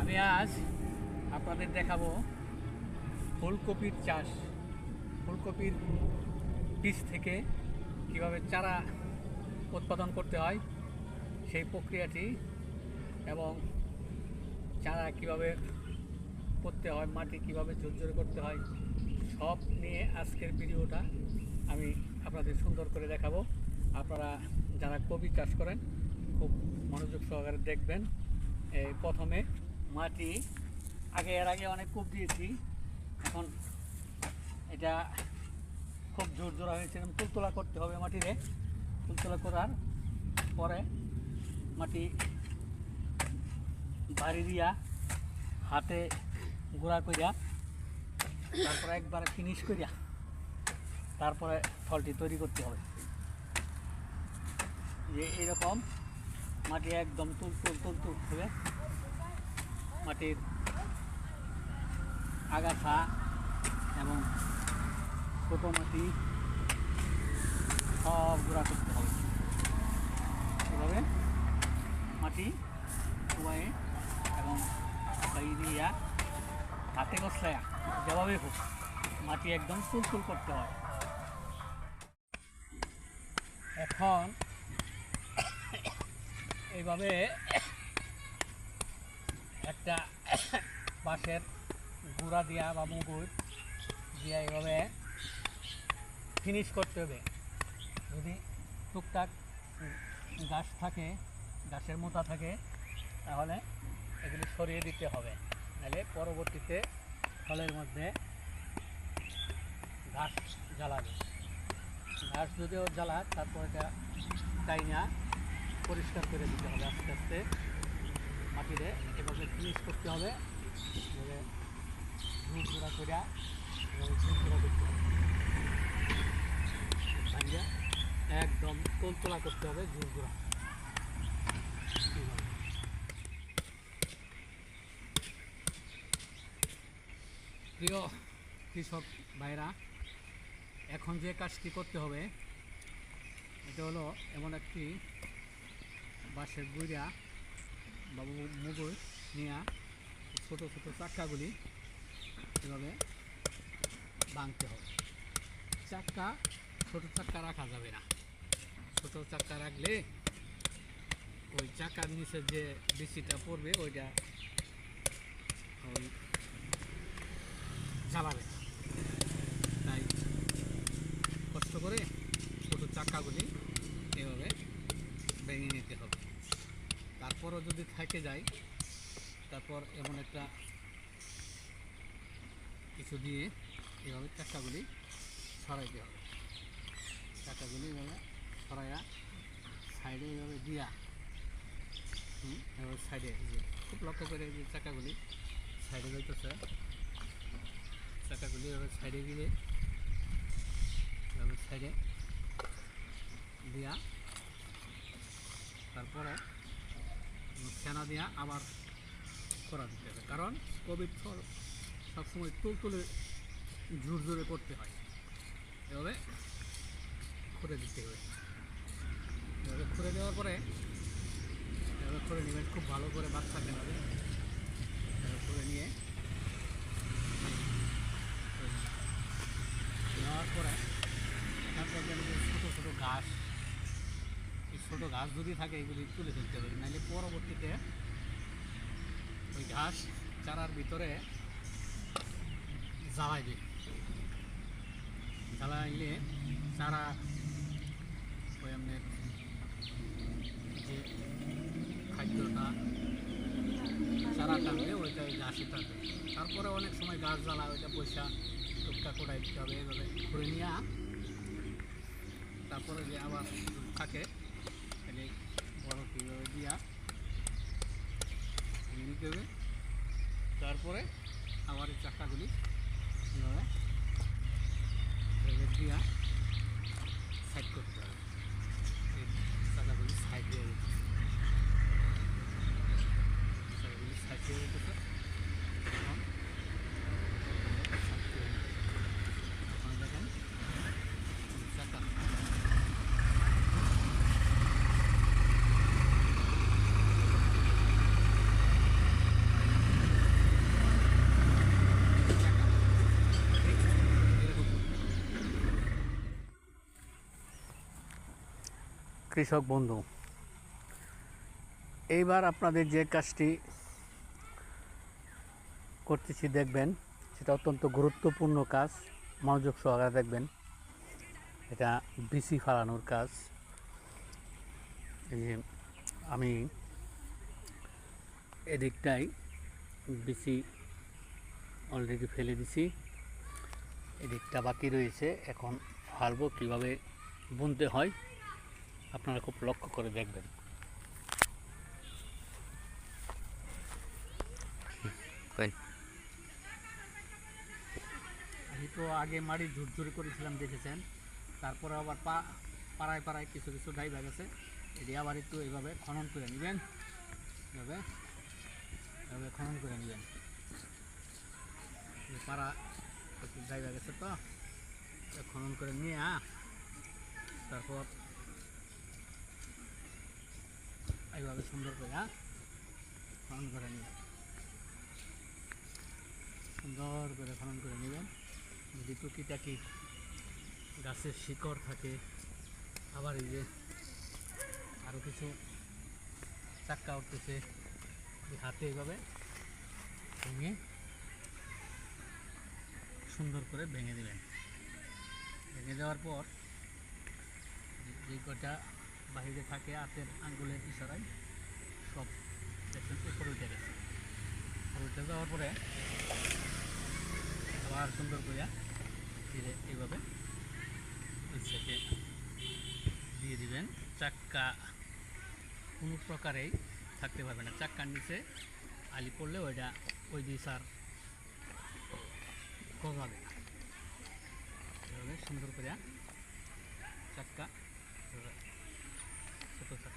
আমি আজ আপনাদের দেখাবো ফুলকপির চাষ, ফুলকপির বীজ থেকে কীভাবে চারা উৎপাদন করতে হয়, সেই প্রক্রিয়াটি এবং চারা কীভাবে করতে হয়, মাটি কীভাবে ঝরঝরে করতে হয়, সব নিয়ে আজকের ভিডিওটা আমি আপনাদের সুন্দর করে দেখাবো। আপনারা যারা কবি চাষ করেন, খুব মনোযোগ সহকারে দেখবেন। এই প্রথমে মাটি, আগে এর আগে অনেক কূপ দিয়েছি। এখন এটা খুব জোর জোড়া হয়েছে। এরকম তুলতলা করতে হবে মাটিরে। তুলতলা করার পরে মাটি বাড়ি দিয়া হাতে গুঁড়া করিয়া, তারপরে একবারে ফিনিশ করিয়া তারপরে ফলটি তৈরি করতে হবে। যে এরকম মাটি একদম তুল তুল তুল তুল হবে মাটির আগাছা এবং ছোটো মাটি সব গুঁড়া করতে হবে। এভাবে মাটি কুয়ায়ে এবং হাতে কষলায়া যেভাবে হোক মাটি একদম তুলতুল করতে হয়। এখন এইভাবে একটা বাঁশের গুঁড়া দিয়া বা মুগুর দিয়া এইভাবে ফিনিশ করতে হবে। যদি টুকটাক গাছ থাকে, গাছের মোটা থাকে, তাহলে এগুলি সরিয়ে দিতে হবে। নাহলে পরবর্তীতে ফলের মধ্যে ঘাস জ্বালাবে। ঘাস যদিও জ্বালা, তারপর এটা টাইনা পরিষ্কার করে দিতে হবে আস্তে আস্তে মাটিরে এভাবে ফিনিশ করতে হবে, এভাবে ঝুড়ঝুড়া করে, এভাবে ঝুড়ঝুড়া করতে হবে একদম তোলতোলা করতে হবে ঝুড়ঝুড়া এইভাবে। প্রিয় কৃষক ভাইরা এখন যে কাজটি করতে হবে, এটা হলো এমন একটি বাঁশের গুঁড়া বা মুগুর নিয়ে ছোটো ছোটো চাক্কাগুলি এভাবে ভাঙতে হবে। চাক্কা ছোটো চাক্কা রাখা যাবে না। ছোটো চাক্কা রাখলে ওই চাকার নিচে যে বিচিটা পড়বে, ওইটা ওই জ্বালাবে করে ছোটো চাকাগুলি এভাবে ভেঙে নিতে হবে। তারপরও যদি থেকে যায়, তারপর এমন একটা কিছু দিয়ে এভাবে চাকাগুলি সরাইতে হবে। চাকাগুলি এভাবে সরাইয়া সাইডে এভাবে দিয়া এভাবে সাইডে খুব লক্ষ্য করে যে চাকাগুলি সাইডে যাইতেছে। চাকাগুলি এভাবে সাইডে এভাবে সাইডে দিয়া, তারপরে ফেনা দিয়া আবার করা দিতে হবে। কারণ কোভিড ফল সবসময় তুলতুলে ঝুরঝুরে করতে হয়। এভাবে খুঁড়ে দিতে হবে। এভাবে খুঁড়ে দেওয়ার পরে এভাবে খুঁড়ে নেবেন, খুব ভালো করে হবে এভাবে খুঁড়ে নিয়ে নেওয়ার পরে এখান থেকে আমি যে ছোটো ছোটো ঘাস এই ছোটো ঘাস যদি থাকে, এগুলি তুলে ফেলতে হবে। নাহলে পরবর্তীতে ওই ঘাস চারার ভিতরে জ্বালাই জ্বালাইবে। জ্বালাইলে চারা ওই আপনার যে খাদ্যটা, চারা টানবে ওইটা ওই ঘাসে টানবে তারপরে অনেক সময় গাছ জ্বালা ওইটা পয়সা টুকটা কোটাই দিতে হবে, এভাবে করে নিয়ে তারপরে যে আবার থাকে তাহলে বড় কীভাবে দিয়া ভেঙে নিতে হবে তারপরে আবার এই চাকাগুলি দিয়া সাইড করতে হবে এই চাকাগুলি সাইড দিয়ে দিতে হবে। চাকাগুলি সাইড দিয়ে দিতে হবে। এখন side দিয়ে দিতে হবে। এখন দেখেন চাকা কৃষক বন্ধু, এইবার আপনাদের যে কাজটি করতেছি দেখবেন, সেটা অত্যন্ত গুরুত্বপূর্ণ কাজ, মনোযোগ সহকারে দেখবেন। এটা বিসি ফালানোর কাজ। এই যে আমি এদিকটাই বিসি অলরেডি ফেলে দিছি, এদিকটা বাকি রয়েছে, এখন ফালবো কীভাবে বুনতে হয়। আপনারা খুব লক্ষ্য করে দেখবেন। আমি তো আগে মাড়ি ঝুরঝুরি করেছিলাম দেখেছেন? তারপরে আবার পা পাড়ায় পাড়ায় কিছু কিছু ডাইবা গেছে এটি আবার একটু এইভাবে খনন করে নেবেন। এভাবে এভাবে খনন করে নেবেন। পাড়া ডাইবা গেছে তো। তো খনন করে নিয়ে তারপর এইভাবে সুন্দর করে হ্যাঁ? খনন করে নেবেন। সুন্দর করে খনন করে নেবেন। যদি টুকিটাকি গাছের শিকড় থাকে, আবার এই যে আরও কিছু চাক্কা উঠতেছে হাতে এইভাবে ভেঙে সুন্দর করে ভেঙে দেবেন। ভেঙে দেওয়ার পর যে কটা বাহিরে থাকে, হাতের আঙ্গুলের ইশারায় সব দেখবেন উপরে উঠে গেছে। উপরে উঠে যাওয়ার পরে আবার সুন্দর করিয়া ধীরে এইভাবে সাইডে দিয়ে দিবেন। চাক্কা কোনো প্রকারেই থাকতে পারবে না। চাক্কার নিচে আলি পড়লে ওইটা ওই দিয়ে সার কমাবে সুন্দর করে চাক্কা ছোটো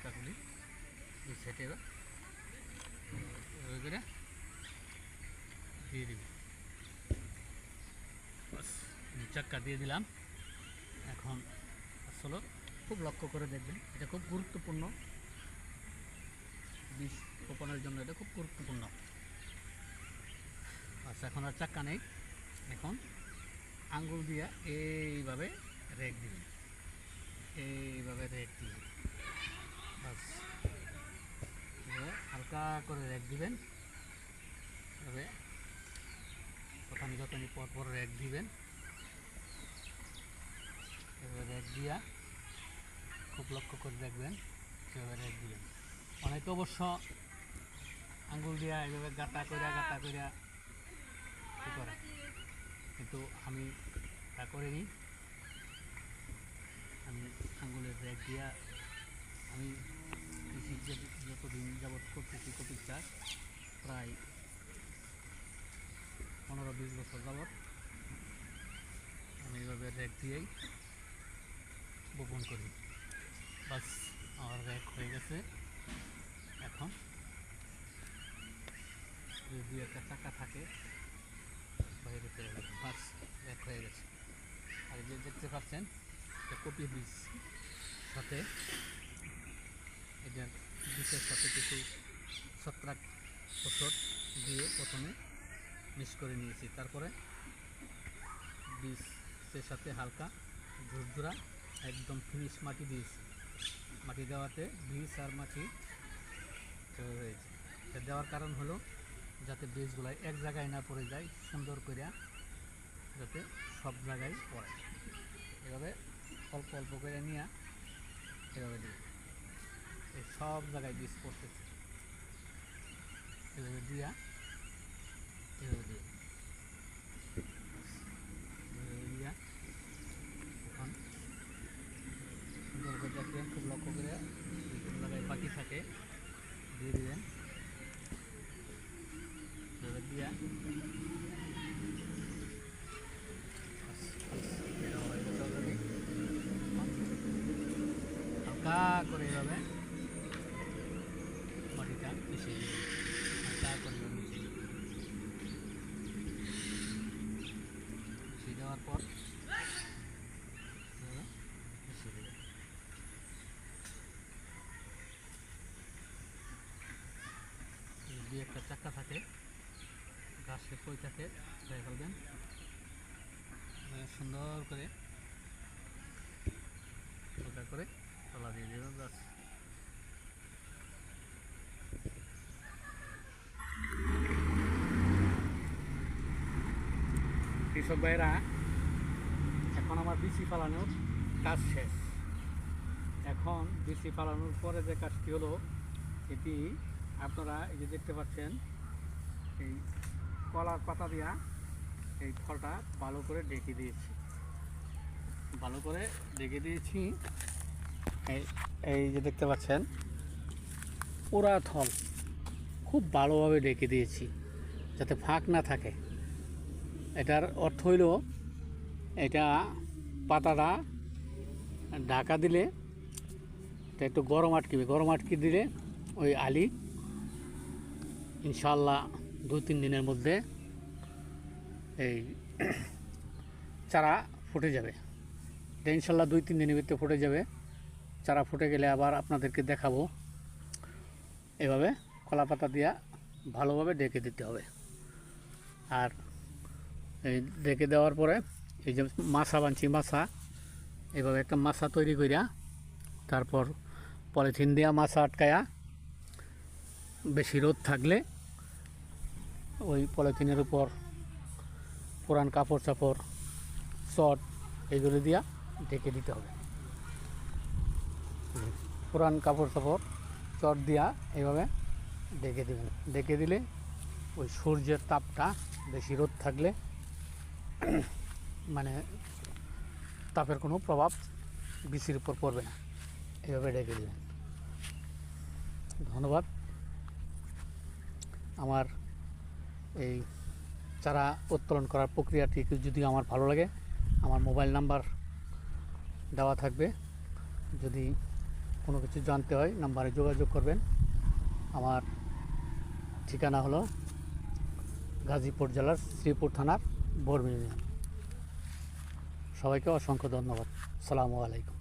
সাইডে এবার। এভাবে করে দিয়ে দিবে। চাক্কা দিয়ে দিলাম। এখন আসলে খুব লক্ষ্য করে দেখবেন, এটা খুব গুরুত্বপূর্ণ। বিষ রোপণের জন্য এটা খুব গুরুত্বপূর্ণ। আচ্ছা এখন আর চাক্কা নেই। এখন আঙ্গুল দিয়া এইভাবে রেক দিবেন। এইভাবে রেক দিবেন। বাস। হালকা করে রেক দিবেন। এভাবে প্রথম যতনি পর পর র্যাক দিবেন, এবার র্যাক দিয়া খুব লক্ষ্য করে দেখবেন সেভাবে র্যাক দিবেন। অনেকে অবশ্য আঙ্গুল দিয়া এভাবে গাতা কইরা গাতা কইরা কী করে? কিন্তু আমি তা করিনি। আমি আঙ্গুলের র্যাক দিয়া আমি কৃষি যে- যতদিন যাবৎ করতেছি কপির চাষ প্রায় পনেরো বিশ বছর যাবৎ আমি এইভাবে র্যাক দিয়েই বপন করি। বাস আমার র্যাক হয়ে গেছে। এখন যদি একটা চাকা থাকে বাইরে চলে যাবে। বাস র্যাক হয়ে গেছে। আর যে দেখতে পাচ্ছেন কপি বীজ সাথে এটার বীজের সাথে কিছু ছত্রাক ওষুধ দিয়ে প্রথমে মিক্স করে নিয়েছি। তারপরে বীজের সাথে হালকা ঝুরঝুরা একদম ফিনিশ মাটি দিয়েছি। মাটি দেওয়াতে বীজ আর মাটি এটা দেওয়ার কারণ হলো যাতে বীজগুলো এক জায়গায় না পড়ে যায়, সুন্দর করে যাতে সব জায়গায় পড়ে। এভাবে অল্প অল্প করে নিয়ে এভাবে দিই। এই সব জায়গায় বীজ পড়তেছে এভাবে দিয়া এভাবে দিয়ে এভাবে দিয়া এখন সুন্দর করে দেখবেন খুব লক্ষ্য করে যদি কোনো জায়গায় বাকি থাকে দিয়ে দিবেন এভাবে দিয়া বাস, বাস, এটা হয়ে গেছে already। হালকা করে এভাবে মাটিটা মিশিয়ে দিবেন হালকা করে এভাবে মিশিয়ে দিবেন মিশিয়ে দেওয়ার পর এভাবে মিশিয়ে দেবেন যদি একটা চাক্কা থাকে। গাছে কই থাকে ধরে ফেলবেন। সুন্দর করে হালকা করে তলা দিয়ে দিলাম ব্যাস কৃষক ভাইরা এখন আমার বিচি ফালানোর কাজ শেষ। এখন বিচি ফালানোর পরে যে কাজটি হলো, এটি আপনারা এই যে দেখতে পাচ্ছেন, এই কলার পাতা দিয়া এই ফলটা ভালো করে ডেকে দিয়েছি। ভালো করে ডেকে দিয়েছি। এই এই যে দেখতে পাচ্ছেন, পোড়া থল। খুব ভালোভাবে ডেকে দিয়েছি, যাতে ফাঁক না থাকে। এটার অর্থ হইল, এটা পাতাটা ঢাকা দিলে, এটা একটু গরম আটকিবে। গরম আটকে দিলে ওই আলি ইনশাল্লাহ দু তিন দিনের মধ্যে এই চারা ফুটে যাবে। এটা ইনশাল্লাহ দুই তিন দিনের ভিতরে ফুটে যাবে। চারা ফুটে গেলে আবার আপনাদেরকে দেখাবো। এভাবে কলা পাতা দিয়া ভালোভাবে ডেকে দিতে হবে। আর এই ডেকে দেওয়ার পরে এই যে মাছা বানছি, মাছা, এভাবে একটা মাছা তৈরি করিয়া তারপর পলিথিন দিয়া মাছা আটকায়া বেশি রোদ থাকলে ওই পলিথিনের উপর পুরান কাপড় চাপড় শট এইগুলো দিয়া ঢেকে দিতে হবে। পুরান কাপড় চাপড়, চট দিয়া এইভাবে ঢেকে দেবেন। ঢেকে দিলে ওই সূর্যের তাপটা বেশি রোদ থাকলে মানে তাপের কোনো প্রভাব বিচির উপর পড়বে না। এভাবে ঢেকে দেবেন। ধন্যবাদ। আমার এই চারা উত্তোলন করার প্রক্রিয়াটি যদি আমার ভালো লাগে, আমার মোবাইল নাম্বার দেওয়া থাকবে। যদি কোনো কিছু জানতে হয়, নাম্বারে যোগাযোগ করবেন। আমার ঠিকানা হলো গাজীপুর জেলার শ্রীপুর থানার বর্মি ইউনিয়ন সবাইকে অসংখ্য ধন্যবাদ। সালামু আলাইকুম।